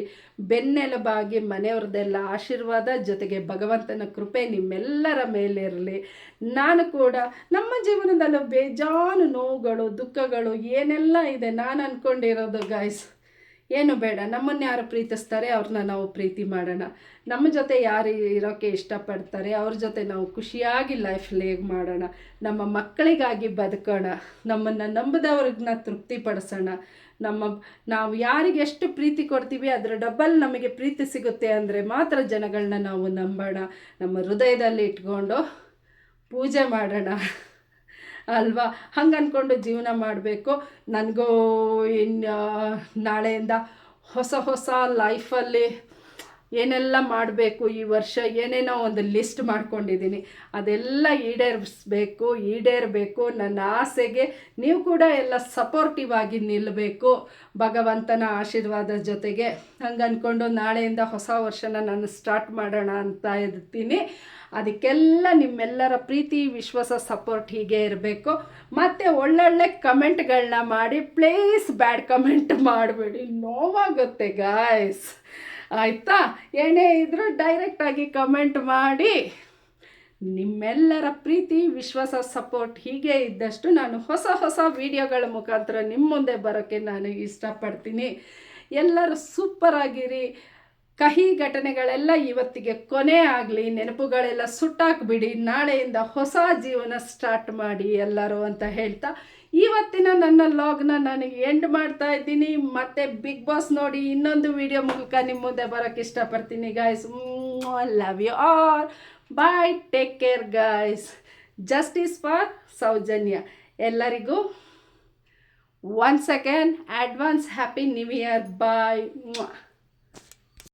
ಬೆನ್ನೆಲುಬಾಗಿ ಮನೆಯವ್ರದ್ದೆಲ್ಲ ಆಶೀರ್ವಾದ ಜೊತೆಗೆ ಭಗವಂತನ ಕೃಪೆ ನಿಮ್ಮೆಲ್ಲರ ಮೇಲಿರಲಿ ನಾನು ಕೂಡ ನಮ್ಮ ಜೀವನದಲ್ಲೂ ಬೇಜಾನು ನೋವುಗಳು, ದುಃಖಗಳು ಏನೆಲ್ಲ ಇದೆ ನಾನು ಅಂದ್ಕೊಂಡಿರೋದು ಗಾಯ್ಸ್ ಏನು ಬೇಡ, ನಮ್ಮನ್ನು ಯಾರು ಪ್ರೀತಿಸ್ತಾರೆ ಅವ್ರನ್ನ ನಾವು ಪ್ರೀತಿ ಮಾಡೋಣ. ನಮ್ಮ ಜೊತೆ ಯಾರು ಇರೋಕ್ಕೆ ಇಷ್ಟಪಡ್ತಾರೆ, ಅವ್ರ ಜೊತೆ ನಾವು ಖುಷಿಯಾಗಿ ಲೈಫ್ ಲೇಗ್ ಮಾಡೋಣ. ನಮ್ಮ ಮಕ್ಕಳಿಗಾಗಿ ಬದುಕೋಣ, ನಮ್ಮನ್ನು ನಂಬದವ್ರನ್ನ ತೃಪ್ತಿಪಡಿಸೋಣ. ನಮ್ಮ, ನಾವು ಯಾರಿಗೆ ಎಷ್ಟು ಪ್ರೀತಿ ಕೊಡ್ತೀವಿ, ಅದರ ಡಬಲ್ ನಮಗೆ ಪ್ರೀತಿ ಸಿಗುತ್ತೆ ಅಂದರೆ ಮಾತ್ರ ಜನಗಳನ್ನ ನಾವು ನಂಬೋಣ. ನಮ್ಮ ಹೃದಯದಲ್ಲಿ ಇಟ್ಕೊಂಡು ಪೂಜೆ ಮಾಡೋಣ. ಅಲ್ವಾ? ಹಂಗೆ ಅಂದ್ಕೊಂಡು ಜೀವನ ಮಾಡಬೇಕು. ನನಗೂ ಇನ್ನು ನಾಳೆಯಿಂದ ಹೊಸ ಹೊಸ ಲೈಫಲ್ಲಿ ಏನೆಲ್ಲ ಮಾಡಬೇಕು ಈ ವರ್ಷ? ಏನೇನೋ ಒಂದು ಲಿಸ್ಟ್ ಮಾಡ್ಕೊಂಡಿದ್ದೀನಿ. ಅದೆಲ್ಲ ಈಡೇರಿಸ್ಬೇಕು, ಈಡೇರಬೇಕು. ನನ್ನ ಆಸೆಗೆ ನೀವು ಕೂಡ ಎಲ್ಲ ಸಪೋರ್ಟಿವ್ ಆಗಿ ನಿಲ್ಲಬೇಕು ಭಗವಂತನ ಆಶೀರ್ವಾದ ಜೊತೆಗೆ. ಹಂಗೆ ಅಂದ್ಕೊಂಡು ನಾಳೆಯಿಂದ ಹೊಸ ವರ್ಷನ ನಾನು ಸ್ಟಾರ್ಟ್ ಮಾಡೋಣ ಅಂತ ಇರ್ತೀನಿ. ಅದಕ್ಕೆಲ್ಲ ನಿಮ್ಮೆಲ್ಲರ ಪ್ರೀತಿ, ವಿಶ್ವಾಸ ಸಪೋರ್ಟ್ ಹೀಗೆ ಇರಬೇಕು. ಮತ್ತು ಒಳ್ಳೊಳ್ಳೆ ಕಮೆಂಟ್ಗಳನ್ನ ಮಾಡಿ ಪ್ಲೀಸ್ ಬ್ಯಾಡ್ ಕಮೆಂಟ್ ಮಾಡಬೇಡಿ. ನೋವಾಗುತ್ತೆ ಗಾಯ್ಸ್ ಆಯಿತಾ? ಏನೇ ಇದ್ದರೂ ಡೈರೆಕ್ಟಾಗಿ ಕಮೆಂಟ್ ಮಾಡಿ. ನಿಮ್ಮೆಲ್ಲರ ಪ್ರೀತಿ, ವಿಶ್ವಾಸ ಸಪೋರ್ಟ್ ಹೀಗೆ ಇದ್ದಷ್ಟು ನಾನು ಹೊಸ ಹೊಸ ವಿಡಿಯೋಗಳ ಮುಖಾಂತರ ನಿಮ್ಮ ಮುಂದೆ ಬರೋಕ್ಕೆ ನಾನು ಇಷ್ಟಪಡ್ತೀನಿ. ಎಲ್ಲರೂ ಸೂಪರಾಗಿರಿ ಕಹಿ ಘಟನೆಗಳೆಲ್ಲ ಇವತ್ತಿಗೆ ಕೊನೆ ಆಗಲಿ, ನೆನಪುಗಳೆಲ್ಲ ಸುಟ್ಟಾಕ್ಬಿಡಿ ನಾಳೆಯಿಂದ ಹೊಸ ಜೀವನ ಸ್ಟಾರ್ಟ್ ಮಾಡಿ ಎಲ್ಲರೂ ಅಂತ ಹೇಳ್ತಾ, ಇವತ್ತಿನ ನನ್ನ ಲಾಗ್ನ ನಾನು ಎಂಡ್ ಮಾಡ್ತಾ ಇದ್ದೀನಿ. ಮತ್ತೆ ಬಿಗ್ ಬಾಸ್ ನೋಡಿ ಇನ್ನೊಂದು ವಿಡಿಯೋ ಮೂಲಕ ನಿಮ್ಮ ಮುಂದೆ ಬರೋಕ್ಕೆ ಇಷ್ಟಪಡ್ತೀನಿ guys love you all bye take care guys justice for Soujanya. ಎಲ್ಲರಿಗೂ one second advance happy new year bye